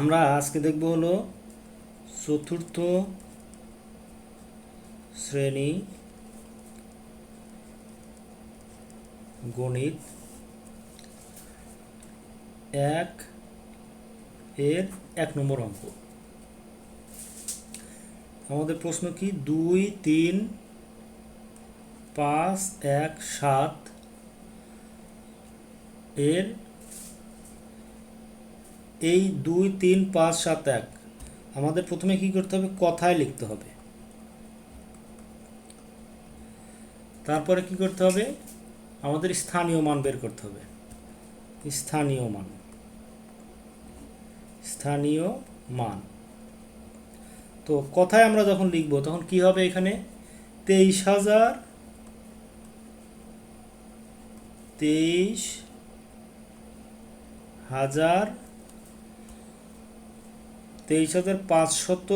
আমরা আজকে দেখব হলো চতুর্থ শ্রেণি গণিত এক এর এক নম্বর অঙ্ক। আমাদের প্রশ্ন কি? দুই, তিন, পাঁচ, এক, সাত এর এই দুই, তিন, পাঁচ, সাত, এক। আমাদের প্রথমে কি করতে হবে? কথায় লিখতে হবে। তারপরে কি করতে হবে? আমাদের স্থানীয় মান বের করতে হবে। স্থানীয় মান। স্থানীয় মান। তো কথায় আমরা যখন লিখব, তখন কি হবে এখানে? তেইশ হাজার তেইশ হাজার তেইশ হাজার পাঁচশত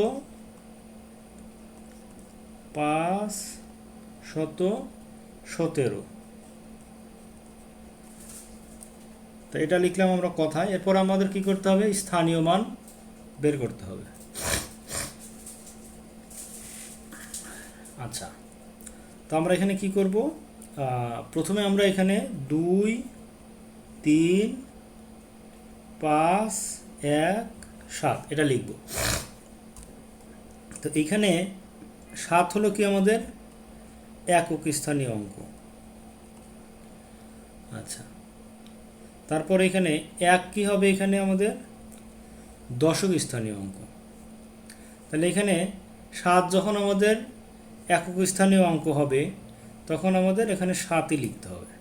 পাঁচ শত সতেরো। তো এটা লিখলাম আমরা কথায়। এরপর আমাদের কি করতে হবে? স্থানীয় মান বের করতে হবে। আচ্ছা। তো আমরা এখানে কি করব? প্রথমে আমরা এখানে দুই, তিন, পাঁচ, এক সাত, এটা লিখব। তো এখানে সাত হলো কি আমাদের? একক স্থানীয় অঙ্ক। আচ্ছা। তারপর এখানে এক কি হবে এখানে আমাদের? দশক স্থানীয় অঙ্ক। তাহলে এখানে সাত যখন আমাদের একক স্থানীয় অঙ্ক হবে, তখন আমাদের এখানে সাতই লিখতে হবে।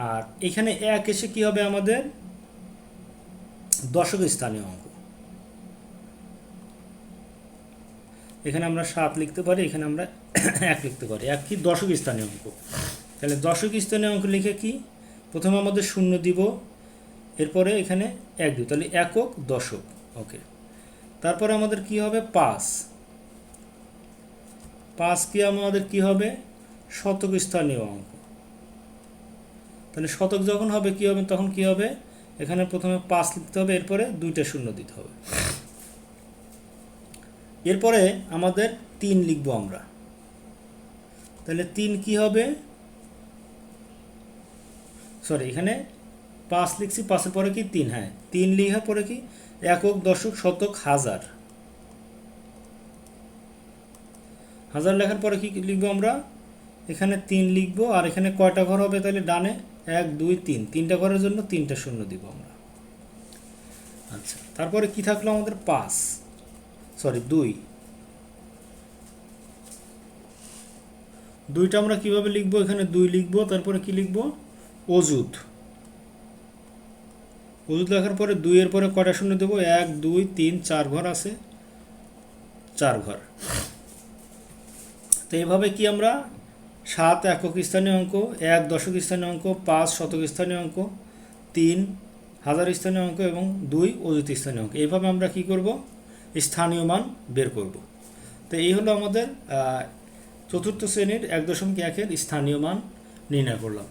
আর এখানে এক এসে কি হবে আমাদের? দশক স্থানীয় অঙ্ক। এখানে আমরা সাত লিখতে পারি, এখানে আমরা এক লিখতে পারি। এক কি? দশক স্থানীয় অঙ্ক। তাহলে দশক স্থানীয় অঙ্ক লিখে কি? প্রথমে আমাদের শূন্য দিব, এরপরে এখানে এক দিব। তাহলে একক দশক। ওকে। তারপরে আমাদের কি হবে? পাঁচ। পাঁচ কি আমাদের কি হবে? শতক স্থানীয় অঙ্ক। তাহলে শতক যখন হবে, কি হবে? তখন কি হবে? এখানে প্রথমে পাঁচ লিখতে হবে, এরপরে দুইটা শূন্য দিতে হবে। এরপরে আমাদের তিন লিখব আমরা। তাহলে তিন কি হবে? সরি এখানে পাঁচ লিখছি, পাঁচের পরে কি তিন? হ্যাঁ তিন লিখার পরে কি? একক, দশক, শতক, হাজার। হাজার লেখার পরে কি লিখব আমরা? এখানে তিন লিখব, আর এখানে কয়টা ঘর হবে তাহলে ডানে? এক, দুই, তিন। তিনটা ঘরের জন্য তিনটা শূন্য দিব আমরা। আচ্ছা তারপরে কি থাকল আমাদের? পাঁচ। সরি দুই। দুইটা আমরা কীভাবে লিখব? এখানে দুই লিখব, তারপরে কি লিখব? অজুত অজুত লেখার পরে দুইয়ের পরে কটা শূন্য দেবো? এক, দুই, তিন, চার ঘর আছে। চার ঘর। তো এইভাবে কি আমরা সাত একক স্থানীয় অঙ্ক, এক দশক স্থানীয় অঙ্ক, পাঁচ শতক স্থানীয় অঙ্ক, তিন হাজার স্থানীয় অঙ্ক এবং দুই অযুত স্থানীয় অঙ্ক। এইভাবে আমরা কি করব? স্থানীয় মান বের করব। তো এই হলো আমাদের চতুর্থ শ্রেণির এক দশমিক একের স্থানীয় মান নির্ণয় করলাম।